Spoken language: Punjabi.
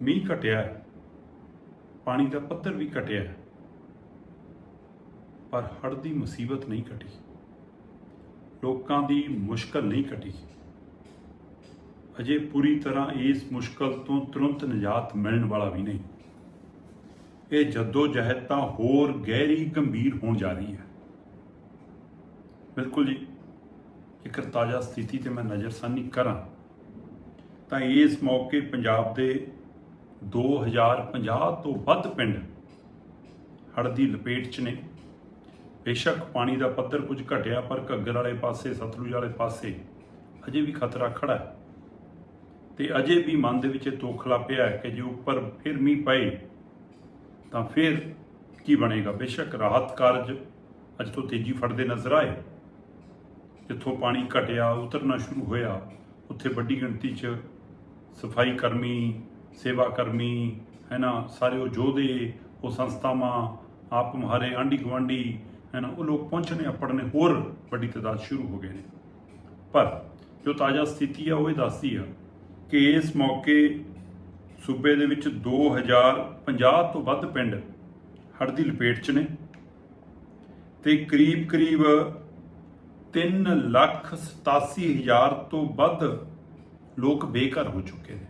ਮੀਂਹ ਘਟਿਆ ਹੈ, ਪਾਣੀ ਦਾ ਪੱਧਰ ਵੀ ਘਟਿਆ ਹੈ, ਪਰ ਹੜ੍ਹ ਦੀ ਮੁਸੀਬਤ ਨਹੀਂ ਘਟੀ। ਲੋਕਾਂ ਦੀ ਮੁਸ਼ਕਲ ਨਹੀਂ ਘਟੀ। ਅਜੇ ਪੂਰੀ ਤਰ੍ਹਾਂ ਇਸ ਮੁਸ਼ਕਲ ਤੋਂ ਤੁਰੰਤ ਨਿਜਾਤ ਮਿਲਣ ਵਾਲਾ ਵੀ ਨਹੀਂ। ਇਹ ਜੱਦੋ ਜਹਿਦ ਤਾਂ ਹੋਰ ਗਹਿਰੀ ਗੰਭੀਰ ਹੋਣ ਜਾ ਰਹੀ ਹੈ। ਬਿਲਕੁਲ ਜੀ ਜੇਕਰ ਤਾਜ਼ਾ ਸਥਿਤੀ ਤੇ ਮੈਂ ਨਜ਼ਰਸਾਨੀ ਕਰਾਂ, ਤਾਂ ਇਸ ਮੌਕੇ ਪੰਜਾਬ ਦੇ 2050 ਤੋਂ ਵੱਧ ਪਿੰਡ ਹੜ੍ਹ ਦੀ ਲਪੇਟ 'ਚ ਨੇ। ਬੇਸ਼ੱਕ ਪਾਣੀ ਦਾ ਪੱਧਰ ਕੁਝ ਘਟਿਆ, ਪਰ ਘੱਗਰ ਵਾਲੇ ਪਾਸੇ, ਸਤਲੁਜ ਵਾਲੇ ਪਾਸੇ ਅਜੇ ਵੀ ਖਤਰਾ ਖੜਾ ਹੈ। ਤੇ ਅਜੇ ਵੀ ਮਨ ਦੇ ਵਿੱਚ ਇਹ ਤੋਖਲਾ ਪਿਆ ਹੈ ਕਿ ਜੇ ਉੱਪਰ ਫਿਰ ਮੀਂਹ ਪਏ, ਤਾਂ ਫਿਰ ਕੀ ਬਣੇਗਾ? ਬੇਸ਼ੱਕ ਰਾਹਤ ਕਾਰਜ ਅੱਜ ਤੋਂ ਤੇਜ਼ੀ ਫੜਦੇ ਨਜ਼ਰ ਆਏ। ਜਿੱਥੋਂ ਪਾਣੀ ਘਟਿਆ, ਉਤਰਨਾ ਸ਼ੁਰੂ ਹੋਇਆ, ਉੱਥੇ ਵੱਡੀ ਗਿਣਤੀ 'ਚ ਸਫ਼ਾਈ ਕਰਮੀ ਸੇਵਾ ਕਰਮੀ, ਹੈ ਨਾ, ਸਾਰੇ ਉਹ ਯੋਧੇ ਉਹ ਸੰਸਥਾਵਾਂ, ਆਪ ਮੁਹਾਰੇ ਆਂਢੀ ਗੁਆਂਢੀ, ਹੈ ਨਾ, ਉਹ ਲੋਕ ਪਹੁੰਚਣੇ ਆਪੜਨੇ ਹੋਰ ਵੱਡੀ ਤਾਦਾਦ ਸ਼ੁਰੂ ਹੋ ਗਏ ਨੇ। ਪਰ ਜੋ ਤਾਜ਼ਾ ਸਥਿਤੀ ਆ, ਉਹ ਇਹ ਦੱਸਦੀ ਆ ਕਿ ਇਸ ਮੌਕੇ ਸੂਬੇ ਦੇ ਵਿੱਚ 2050 ਤੋਂ ਵੱਧ ਪਿੰਡ ਹੜ੍ਹ ਦੀ ਲਪੇਟ 'ਚ ਨੇ ਤੇ ਕਰੀਬ-ਕਰੀਬ 3 ਲੱਖ 87 ਹਜ਼ਾਰ ਤੋਂ ਵੱਧ ਲੋਕ ਬੇਘਰ ਹੋ ਚੁੱਕੇ ਨੇ।